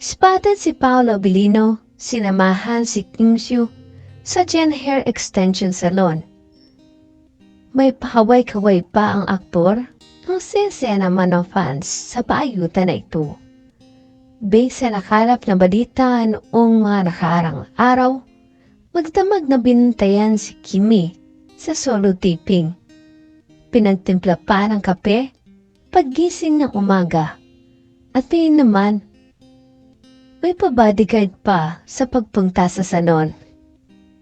Spotted si Paolo Abilino, sinamahan si Kim Shu sa Gen Hair Extension Salon. May pahaway-kaway pa ang aktor ang sensya naman ng fans sa paayutan na ito. Based sa nakalap na balita noong mga nakaarang araw, magdamag na binantayan si Kimi sa solo taping. Pinagtimpla pa ng kape paggising ng umaga. At yun naman, may pa-bodyguard pa sa pagpunta sa salon.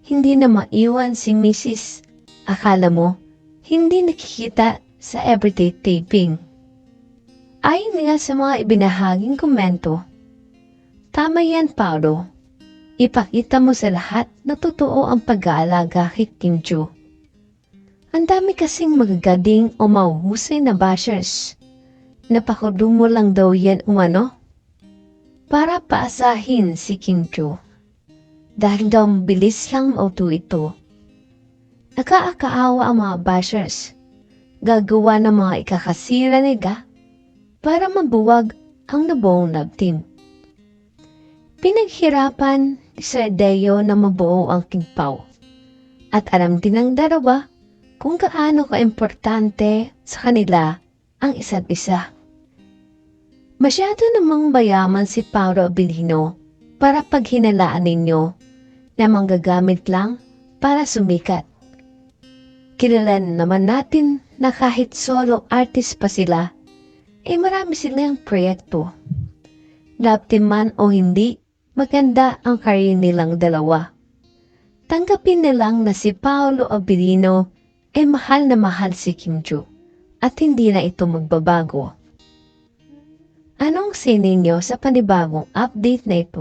Hindi na maiwan si Mrs. Akala mo, hindi nakikita sa everyday taping. Ayon nga sa mga ibinahaging komento, Tama yan, Paolo. Ipakita mo sa lahat na totoo ang pag-aalaga kay Kim Joo. Ang dami kasing magagaling o mauhusay na bashers. Napakudumo lang daw yan umano. Para paasahin si Kim Joo. Dahil daw bilis lang mauto ito. Nakaakaawa ang mga bashers. Gagawa ng mga ikakasira nila para mabuwag ang nabuong love team. Pinaghirapan Sir Deo na mabuo ang King Pao. At alam din ng dalawa kung gaano kaimportante sa kanila ang isa't isa. Masyado namang bayaman si Paolo Abilino para paghinalaan ninyo na manggagamit lang para sumikat. Kilala naman natin na kahit solo artist pa sila, eh marami silang proyekto. Love man o hindi, maganda ang career nilang dalawa. Tanggapin nilang na si Paolo Abilino ay mahal na mahal si Kim Joo at hindi na ito magbabago. Anong say ninyo sa panibagong update na ito?